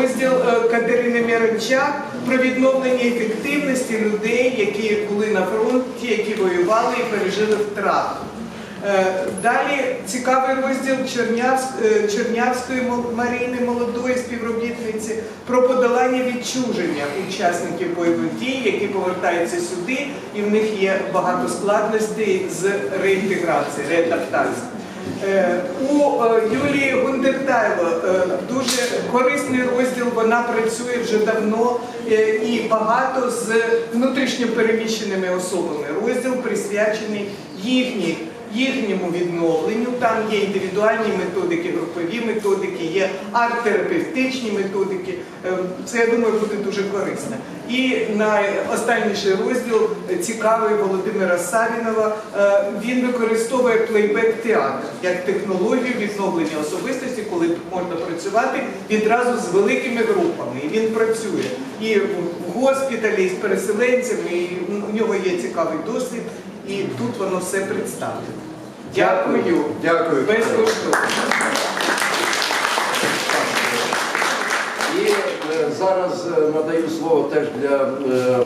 розділ е, Катерини Мірончак про відновлення ефективності людей, які були на фронті, які воювали і пережили втрату. Е, Далі цікавий розділ е, Чернявської Марини, молодої співробітниці про подолання відчуження учасників бойових дій, які повертаються сюди, і в них є багато складностей з реінтеграції, реадаптації. Е, У е, Юлії Гундертайло е, дуже корисний розділ. Вона працює вже давно і багато з внутрішньо переміщеними особами. Розділ присвячений їхній. Їхньому відновленню там є індивідуальні методики, групові методики, є арт-терапевтичні методики. Е, Це я думаю буде дуже корисно. І найостанніший розділ цікавий Володимира Савінова. Е, Він використовує плейбек театр як технологію відновлення особистості, коли можна працювати відразу з великими групами. І він працює і в госпіталі, і з переселенцями. І у нього є цікавий досвід, і тут воно все представлено. Дякую. Дякую. Безкоштовно. І е, зараз е, надаю слово теж для е,